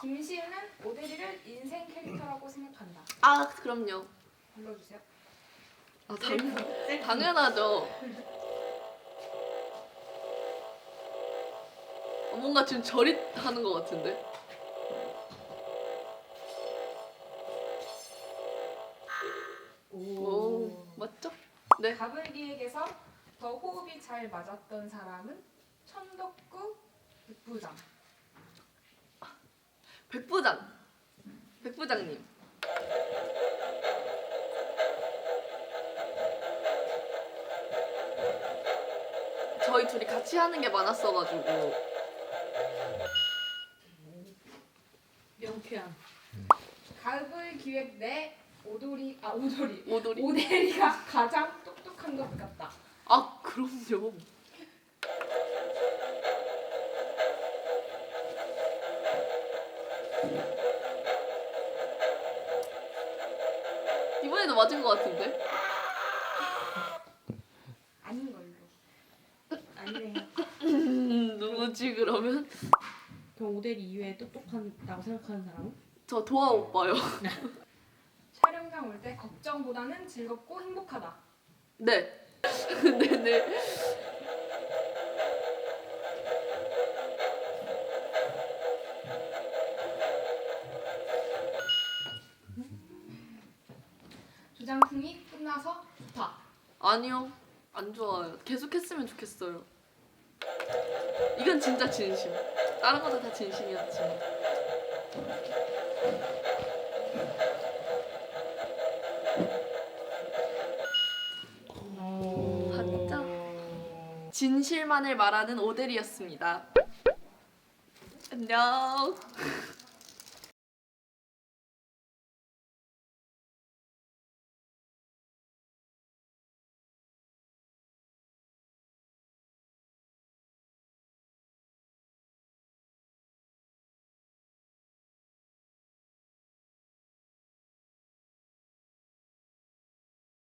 김시은은 오데리를 인생 캐릭터라고 생각한다. 아 그럼요. 불러주세요. 아 당, 당연하죠. 어, 뭔가 지금 저릿하는 것 같은데. 오 맞죠? 네. 가불기에게서 더 호흡이 잘 맞았던 사람은 천덕구 백부장. 백부장. 백부장님. 저희 둘이 같이 하는 게 많았어가지고 명쾌한. 가을 기획 내 오도리 아 오도리 오돌이. 오데리가 가장 똑똑한 것 같다. 아 그럼요. 이번에도 맞은 것 같은데? 아닌 걸로. 아니네요. 음, 누구지 그러면? 그럼 오데리 이외에 똑똑하다고 생각하는 사람은? 저 도아 오빠요. 촬영장 올 때 걱정보다는 즐겁고 행복하다. 네. 네네. 조장풍이 끝나서 좋다. 아니요. 안 좋아요. 계속 했으면 좋겠어요. 이건 진짜 진심. 다른 것도 다 진심이었지만. 진짜? 진실만을 말하는 오델이었습니다. 안녕.